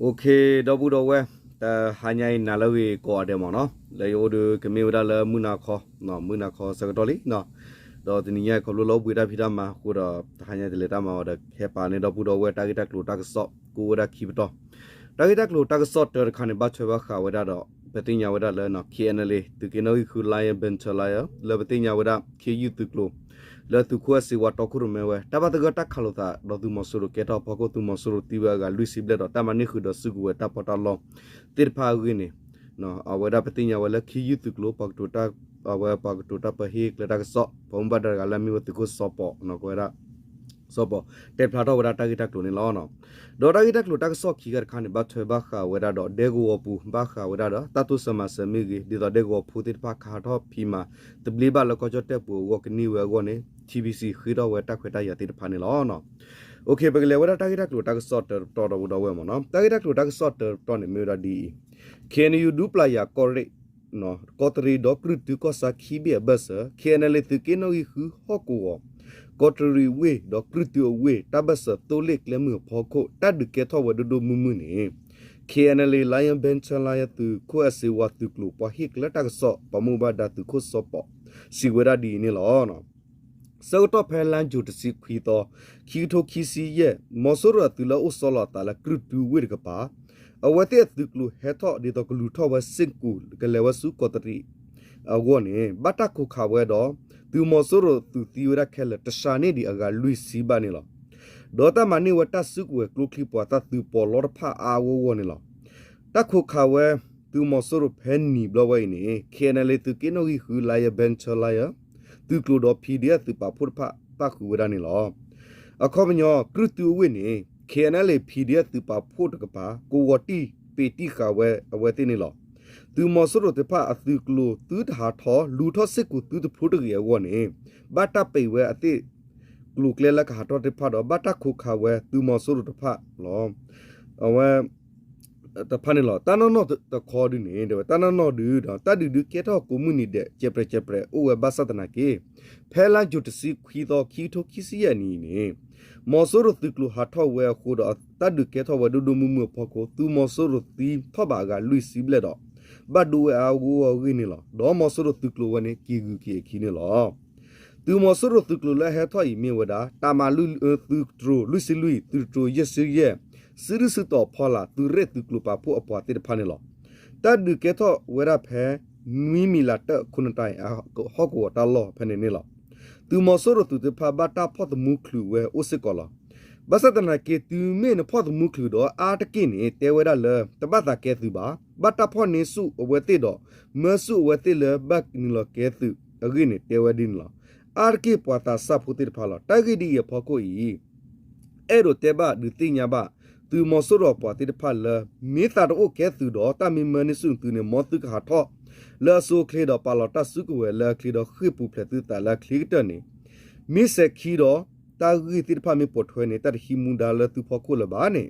โอเคတော့ဘူးတော့ဝဲတာဟာညိုင်းနာလဝေကောတယ်မော်နော်လေယိုဒကမေဝဒါလမူနာခောနော်မူနာခောစကတော်လီနော်တော့ဒီညခလိုလောပွေတာဖိတာမှာကိုတော့ဟာညိုင်းတယ်တာမှာတော့ခေပါနေတော့ဘူးတော့ဝဲတာဂီတာကလိုတာကဆော့ကိုဝဒါခိဘတော့တာဂီတာကလိုတာကဆော့တခါနေဘချွေဘခါဝဒါတော့ပတိညာဝဒါလဲနော် KNL သူကနိုခုလိုင်းဘန်ချလာယလပတိညာဝဒါ KU သူကလို လာသူခွစီဝတ်တော့ခုရမဲဝဲတပတ်တကတက်ခလို့သာတော့သူမဆူရကေတော့ဖကုသူမဆူရတီဝကလူစီဘလက်တော့တမနိခုတော့စုကွယ်တပ်ပတော်လောတိဖာဝင်းနေနော်အဝဒပတိညာဝလခီယူသူကလိုပတ်တူတာအဝပတ်တူတာပဟိကလတာဆော့ဘုံဘဒရကလမီဝတကုဆော့ပေါ့နော်ကွယ်ရ ဆော့ပေါ့တေဖလာတော့ဝဒတာဂီတက်လို့နေလောနော်ဒေါ်တာဂီတက်လို့တက်ဆော့ခီကခါနေဘတ်ထွေဘခါဝဒတော့ဒေဂိုဝပူဘခါဝဒတော့တတုစမစမီဂီဒီတော့ဒေဂိုဖူတိဖာခါတော့ဖီမာတဘလီဘလကောချတက်ပူဝကနီဝဲကောနေ TBC ခိတော့ဝဲတက်ခွေတက်ရတဲ့ဖာနေလောနော်โอเคပကလေဝဒတာဂီတက်လို့တက်ဆော့တော်တော်တော့ဝဲမနော်တာဂီတက်လို့တက်ဆော့တော်နေမြေရဒီ can you do playa correct no kotri do krutu ko sa khibe bas kenale tu keno hi hu hoko kotri we do krutu we tabas to le klemu phoko tad ke tho wa do do mu mu ni kenale lion bench la ya tu ko ase wa tu klu pa hik la tak so pa mu ba da tu ko so po si we da di ni lo no စောတော့ဖဲလန်ဂျူတစီခွီတော့ခီထိုခီစီရဲ့မော်ဆိုရတူလာဥဆောလာတာလာကရတူဝေကပါအဝတဲ့သူကလူဟဲတော့ဒီတော့ကလူထောဝစင်ကူကလေဝစုကတရီအဝနေဘတာခုခဝဲတော့ သူမော်ဆိုရသူတီရခဲလတရှာနေဒီအကလူစီဘာနေလောဒေါ်တာမနီဝတဆုကွယ်ကလုခလီပွားတာသူပေါ်လောဖာအာဝဝနေလောတခုခဝဲသူမော်ဆိုရဖဲနီဘလဝဲနေခဲနလေသူကင်းနိုဟီဟူလာယဘန်ချလာယသူကလိုတော့ PDF သူပါဖို့ဖတခုဝရနေလောအခေါမညောကရတူဝင်းနေ KNL PDF သူပါဖို့တကပါကိုဝတီပေတိခဝဲအဝဲတင်းနေလော သူမဆရတဖအသူကလိုသူတဟာထောလူထောစစ်ကူသူတဖို့တကရဝနေဘတ်တပေဝဲအတိကလူကလေလကဟာတော်တဖတော့ဘတ်တခုခဝဲသူမဆရတဖလောအဝဲတဖာနေလောတနနောတခေါ်ဒီနေတယ်တနနောဒီတော့တဒီဒီကေတော့ကိုမှုနေတဲ့ကျေပရကျေပရအိုဝဲဘတ်သနာကေဖဲလာဂျူတစီခီတော့ခီထိုခီစီယနီနေမော်ဆိုရတိကလူဟာထောဝဲခိုတော့တဒုကေထောဝဒုဒုမှုမှုဖကိုသူမော်ဆိုရတိထောဘာကလူစီဘလက်တော့ ဘတ်ဒူအာဂူဝဂိနေလောဒေါ်မော်ဆိုရတိကလူဝနေကီဂူကီခီနေလောသူမော်ဆိုရတိကလူလဲဟဲထောဤမြေဝဒါတာမာလူသူထရလူစီလူသူထရယစီယေစရစတော့ဖလာသူရက်သူကလူပါဖို့အပွားတိဖာနေလောတဒုကေထောဝရဖဲမီမီလာတခုနတိုင်ဟောကောတာလောဖနေနေလောသူမဆိုရသူတဖဘာတာဖော့တမှုခလူဝဲအိုစကောလာ ဘသတနာကေသူမေနဖော့တမှုခလူတော့အာတကိနေတဲဝဲရလတပတ်တာကဲသူပါဘတာဖော့နေစုအဝဲတိတော့မဆုဝဲတိလဘက်နီလကဲသူအဂိနေတဲဝဲဒင်းလာအာကေပွာတာစဖုတိဖလာတဂိဒီရဖော့ကိုဤအဲ့တော့တဲဘဒူတိညာဘသူမဆိုရပွာတိဖလာမေတာတော့ကဲသူတော့တမင်မနေစုသူနေမောတုကဟာထော့လာဆိုခလေတော့ပါလာတဆုကဝဲလာခလေတော့ခိပူဖလက်တူတာလာခလီတနေမိစခီတော့ တာဂီတိဖာမီပေါ်ထွဲနေတတ်ဟီမူဒါလတူဖို့ကိုလဘာနေ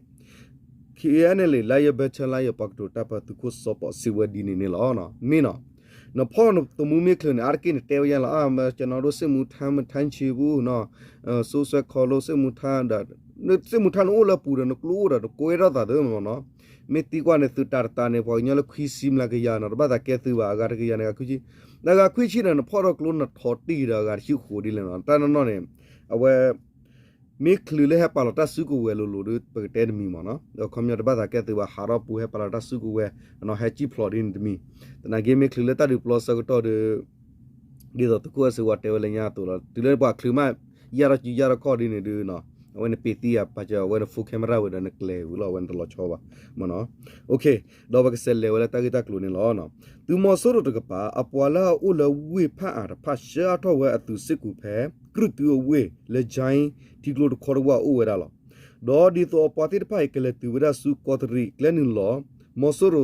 ခီယန်လေလာယဘချလာယပတ်တူတပတူကိုစောပစီဝဒီနေနေလောနော်မင်းနော်နဖောနတမူမီကလနေအာကင်းတဲရလာအမကျွန်တော်တို့စစ်မှုထမ်းမထမ်းချီဘူးနော်ဆိုဆွဲခေါ်လို့စစ်မှုထမ်းတာစစ်မှုထမ်းလို့လာပူတယ်နော်ကလိုးတာကိုရတာတယ်နော်မေတီကွာနေသူတာတာနေပေါ်ညလခွီစီမလာကရနော်ဘာသာကဲသူပါအကားကရနေခွီချီနာကခွီချီနော်ဖော်ရကလုံးနော်ထော်တီရာကရှိခိုဒီလေနော်တာနော်နေ အဝဲမိခလူလေဟပါလတာစုကိုဝဲလို့လို့ပကတဲ့မီမနော်တော့ကွန်မြူတာဘာသာကဲသူပါဟာရပူဟပလာတာစုကိုဝဲနော်ဟက်ချီဖလော်ဒင်းတမီတနာဂေမိခလူလေတာဒီပလော့စကတော့ဒီတော့တကူအစဝတ်တဲဝလဲညာတူလားဒီလေပါခလူမရရရရကော်ဒီနေဒီနော် when piti apa ja when full camera with an kle ulo when lo choba mono okay do ba sel le wala ta kita klu ni lo no tu mo so ro to pa apwala u le we pha a pha sha tho we atu sit ku phe kru tu we le jain ti klo to khor wa u we da lo do di to pa ti phai ke le tu we da su ko tri kle ni lo mo so ro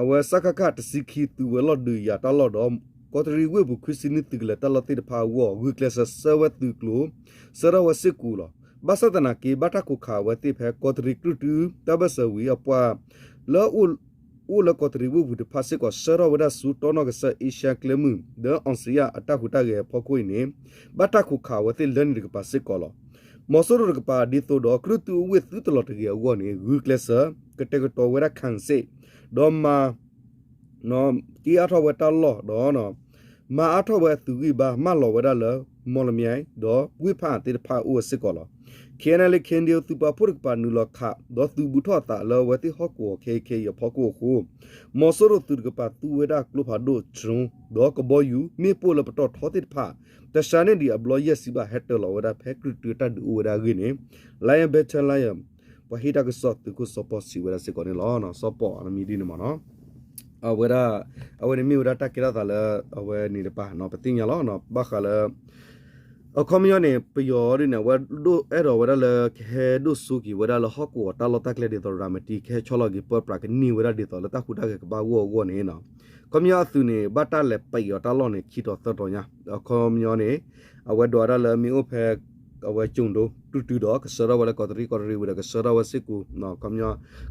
awe sakaka ta sikhi tu we lo du ya ta lo do ကောတရီဝေဘူးခရစ်စနီတိကလတလတိတဖာဝဝီကလဆဆဝတ်တူကလိုဆရဝစစ်ကူလော ဘာစတနာကေဘတာခုခါဝတိဖဲကောတရီကရတူတဘဆဝီအပွားလောဥဥလကောတရီဝဘူးတဖာစစ်ကောဆရဝဒဆူတောနောကဆအေရှာကလမှုဒေအွန်စီယာအတခုတကေဖော်ခွေနေဘတာခုခါဝတိလန်ရီကပါစစ်ကောလောမော်ဆိုရကပါဒီတိုတော့ကရုတူဝစ်သူတလတကြီးအောနေဂူကလဆာကတကတော်ဝရခန်စေဒေါ်မာနော်ကီအထောဝတလောဒေါ်နော်မာအထောဝသူကြီးပါမလောဝရလ မော်လမြိုင်ဒေါ်ဝိဖာတိဖာဥစစ်ကောလောခေနလေခင်ဒီသူပါပုရကပါနူလခဒေါ်သူဘူးထောတာလောဝတိဟောကိုခေခေယဖောကိုခုမော်ဆိုရသူကပါသူဝရကလုဖာဒိုချုံဒေါ်ကဘောယူမေပိုလပတော်ထောတိဖာတရှာနေဒီအဘလယစီဘာဟက်တလောဝဒဖက်ခရတူတဒူဝဒဂိနေလိုင်ဘက်ချလိုင်ပဟိတကဆော့တကုဆောပေါ်စီဝဒစေကောနေလောနော်ဆောပေါ်အမီဒီနမနော်အဝရအဝရမီဝဒတကရတာလအဝနေတပါနော်ပတိညာလောနော်ဘခလ အခမယနေပယောရနေဝဒိုအဲ့တော့ဝဒလခဲဒုစုကီဝဒလဟကောတာလတက်လေဒီတော်ရာမတီခဲချောလကီပပရကနီဝဒဒီတော်လတခုတကကဘာဝဝနေနော်ကမယသူနေဘတ်တလက်ပယောတာလောနေခီတော်တော်ညာအခမယနေအဝဒရလမီအိုဖဲအဝကျုံတို့တူတူတော့ကစရဝလကောတရီကောရီဝဒကစရဝစစ်ကူနော်ကမယ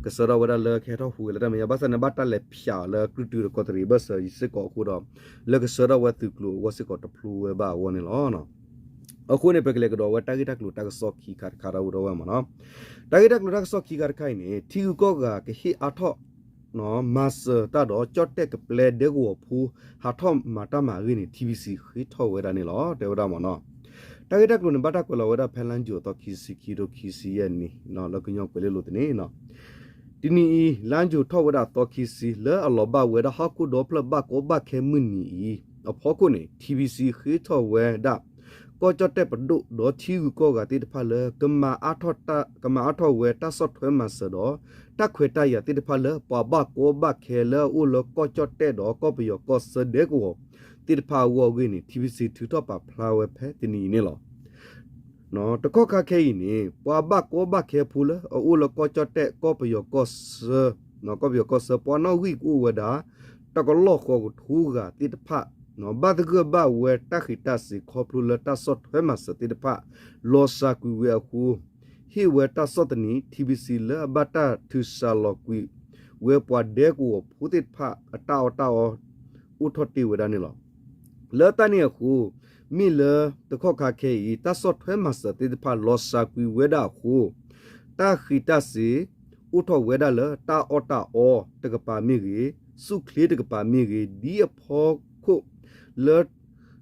ကစရဝဒလခဲတော့ဟူလေတမယဘစနဘတ်တလက်ဖြာလတူတူကောတရီဘဆစစ်ကောခုတော့လကစရဝတုကလိုဝစစ်ကောတဖလူဝဘာဝနေလောနော် အခုနေပကလေကတော့ဝတာဂီတက်လို့တက်ဆော့ခီခါခါရဝတော့မနော်တာဂီတက်လို့တက်ဆော့ခီခါခိုင်နေထီကောကကဟီအထော့နော်မတ်တာတော့ကြော့တက်ကပလက်ဒေကိုဖူဟာထော့မာတာမာရင်းနေ TVC ခိထော့ဝဲတာနေလောတေဝဒမနော်တာဂီတက်လို့နေဘတာကလောဝဲတာဖန်လန်ဂျိုတော့ခီစီခီဒိုခီစီရဲ့နီနော်လကညောကွလေလို့တနေနော်ဒီနီလန်ဂျိုထော့ဝဲတာတော့ခီစီလဲအလောဘဝဲတာဟာကုဒေါပလဘကိုဘခဲမနီအဖောကုနေ TVC ခိထော့ဝဲတာ ก็จอแต่ปดุดอทิวก็กะติตพะเลกะมาอาทอตะกะมาอาทอเวตะสอดถวยมาเสดอตะขวยตะยะติตพะเลปอบะโกบะเคเลอุลก็จอแต่ดอก็ปยอก็เสเดกวติตพาวอกินี่ทีวีซีทูตอปะพลาเวเพตินีนี่ลอနော်တကောခခဲဤနေပွာဘကောဘခဲဖူလအိုလကောချတဲ့ကောပယောကောစနော်ကောပယောကောစပွာနောဝိကူဝဒါတကလောခောထူကတိတဖ နော်ဘာတကဘာဝဲတခိတစီခေါပလူလတဆော့ထွဲမစတိတဖလောစာကူဝဲခုဟီဝဲတဆော့တနီ TBC လဘတာသူဆာလောကွီဝဲပွားဒဲကိုဖူတိဖအတောက်တောက်ဥထတိဝဒနီလောလောတနီခုမီလတခော့ခခဲဤတဆော့ထွဲမစတိတဖလောစာကွီဝဲဒါခုတခိတစီဥထဝဲဒါလတာအောတာအောတကပါမီကြီးစုခလေးတကပါမီကြီးဒီအဖောခု လော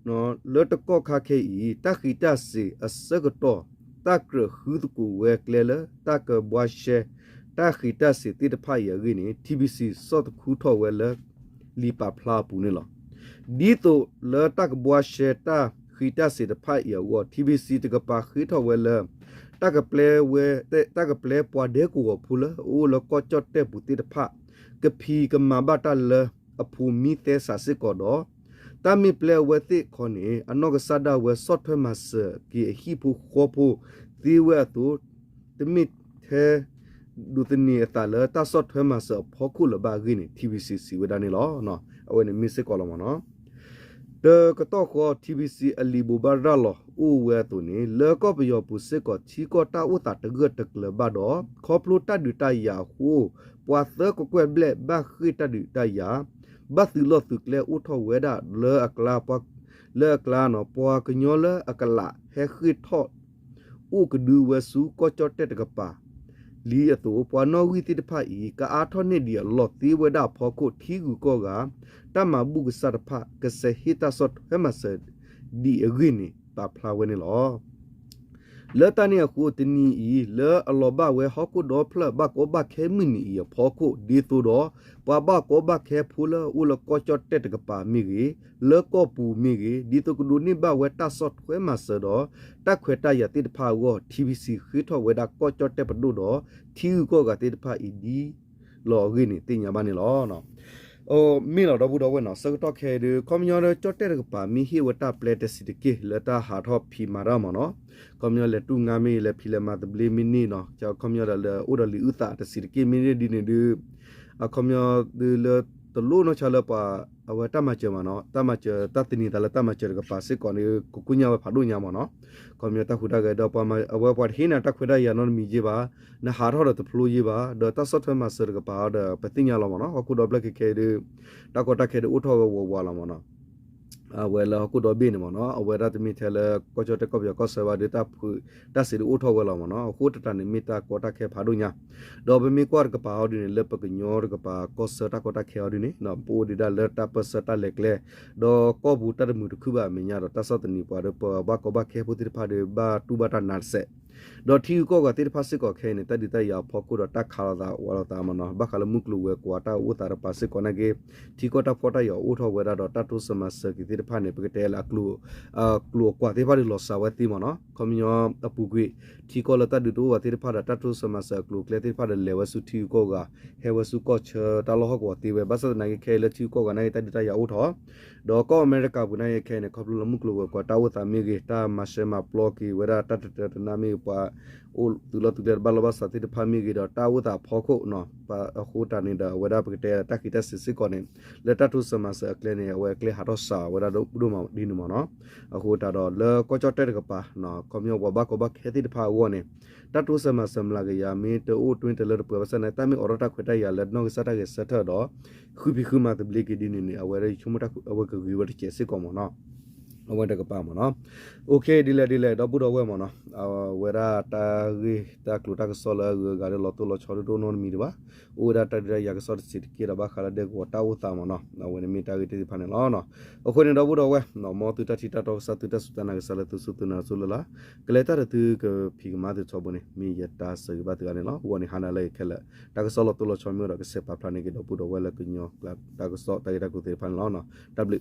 နော်လောတကောခခေဤတခိတစီအစကတော့တကရခူတကူဝဲကလေလတကဘွားရှေတခိတစီတိတဖယရင်း TBC စောတခုထောဝဲလလီပါဖလာပူနေလောဒီတိုလောတကဘွားရှေတခိတစီတဖယဝ TBC တကပါခိထောဝဲလတကပလေဝဲတကပလေပွားဒေကူဖူလအိုလကောချတ်တဲ့ပူတိတဖကဖီကမဘတာလအဖူမီတဲဆာစစ်ကောတော့ တာမီပလေဝတိခေါနေအနောက်ကဆဒါဝဲဆော့ဖဲမဆကီဟီပူခေါပူဒီဝဲတူတမီထဲဒုတနီတာလတာဆော့ဖဲမဆဖောကူလဘာဂင်း TVCC ဝဒနီလောနော်အဝဲနေမစ်စကောလမနော်တကတော့ခေါ် TBC အလီဘူဘာရာလောဦးဝဲသူနေလေကောပယောပုစစ်ကောချီကောတာဥတာတကတကလဘတော့ခေါပလူတဒူတယာဟူပွာသကကွဲဘလက်ဘခိတဒူတယာ ဘတ်သီလော့သူကလေဥထောဝဲဒါလေအကလာပတ်လေကလာနော်ပွာကညောလေအကလာဟဲခိထော့ဥကဒူဝဲစုကောချော့တက်တကပါလီအသူပွာနော်ဝီတိတဖာဤကအားထော့နေဒီလော့တီဝဲဒါဖောခုထီကူကောကတမဘူးကစတဖကစဟီတာဆော့ဟဲမဆဒဒီအဂိနီပါဖလာဝဲနေလော လေတနီအခုတနီဤလေအလောဘဝဲဟကုဒေါဖလဘကောဘခဲမီနီယဖောကုဒီတူတော့ပဘကောဘခဲဖူလဥလကောချတ်တက်ကပါမီကြီးလေကောပူမီကြီးဒီတူကဒူနိဘဝဲတဆော့ခွဲမဆတော့တက်ခွဲတရတိတဖာဝ TVC ခိထောဝဲဒါကောချတ်တက်ပဒူတော့ထီကောကတိတဖာအီဒီလောဂိနီတင်ညာမနေလောနော် အိုမင်းတော့ဘူးတော့ ဝဲနော်စကတော့ခဲဒီကွန်မြူတာချတ်တဲ့ကပါမီဟီဝတာပလက်တစီတကေလတာဟာတော့ဖီမာရမနော်ကွန်မြူလေတူငါမီလေဖီလေမာတဘလီမီနီနော်ကျော်ကွန်မြူတာလေအိုဒလီဥတာတစီတကေမီနီဒီနေဒီအကွန်မြူဒီလေတလူနော်ချလပါအဝတမချမနော်တမချတတနီတလတမချကပါစစ်ကောနေကုကုညာဝဖာဒုညာမနော်ကွန်မြူတာခုတာကတော့ပမအဝပတ်ဟိနာတခွေဒရနော်မီကြီးပါနဟာထောတဖလူကြီးပါဒတဆော့ထွဲမဆရကပါဒပတိညာလောမနော်အခုတော့ဘလက်ခဲခဲဒီတကောတခဲဒီဥထောဝဝလာမနော် အဝဲလာကုတော်ဘင်းနေမနော်အဝဲရတမီထဲလကောချတကောပြကောဆဝဒတာဖူတစီဦးထောဝဲလာမနော်ခုတတနေမီတာကောတာခဲဖာဒုညာဒေါ်ဘမီကွာကပါအော်ဒီနေလပကညောကပါကောဆတာကောတာခဲအော်ဒီနေနော်ပိုဒီဒါလက်တာပစတာလက်လေဒေါ်ကောဘူးတရမှုတခုပါမညာတော့တဆတ်တနီပွားတော့ဘကောဘခဲပူတိဖာ de ba tu ba ta nar se ဒေါ်ထီကိုကတိဖတ်စစ်ကိုခဲနေတတိတရဖောက်ကိုတော့တက်ခါလာတာဝါလာတာမနော်ဘခလမှုကလူဝဲကွာတာဥတာရပါစစ်ကိုနကေထီကိုတာဖော်တာရောဥထောဝဲတာတော့တတ်တုစမစကတိဖတ်နေပကတဲလာကလူအာကလူကွာတိဖတ်လောစာဝဲတီမနော်ကွန်မြူအပူကွေထီကိုလတဒူတိုဝတိဖတ်တာတတ်တုစမစကလူကလေတိဖတ်လေဝဆုထီကိုကဟဲဝဆုကောချတာလောဟကောတီဝဲဘဆဒနိုင်ခဲလေထီကိုကနိုင်တတိတရဥထောဒေါ်ကောအမေရိကဘူးနိုင်ခဲနေကပလူမှုကလူဝဲကွာတာဝတာမီဂီတာမရှေမပလော်ကီဝဲတာတတ်တနာမီပွာ ul tula tu der balaba sa ti phami gi da ta wu ta phoko no pa khu ta ni da wada pa te ta ki ta si si ko ne le ta tu sama sa kle ne we kle ha ro sa wada do du ma di nu ma no khu ta do le ko cho te ga pa no ko myo ba ba ko ba khe ti pha wo ne ta tu sama sam la ga ya me to u twin te le pa sa ne ta mi ora ta khwe ta ya le no ga sa ta ga sa ta do khu bi khu ma te ble ki di ni ni a we re chu ma ta a we ga gi wa ti che si ko mo no အဝဲတက ပါမနော်โอเคဒီလေဒီလေတော့ဘူးတော့ဝဲမနော်အဝဲရာတာဂီတာကလူတာကဆောလာဂါရလောတိုလောချော်ဒိုနိုမီဒဘာအိုရာတာဒရယာကဆော့စစ်ကီရဘာခလာဒေကိုတာဝတာမနော်နဝဲမီတာဂီတီဖာနေလောနော်အခုနေတော့ဘူးတော့ဝဲနော်မောတူတာတီတာတော့စတူတာစတနာကဆလာတူစတူနာဆူလာကလေတာရတူကဖီကမာတဲ့ချောဘနေမီယတာစဘတ်ကနေနော်ဝနေဟာနာလေခဲလက်တာကဆောလောတိုလောချော်မျိုးတော့ကစေပါဖလာနေကတော့ဘူးတော့ဝဲလကညောတာကဆောတာရကူတီဖာနေလောနော် w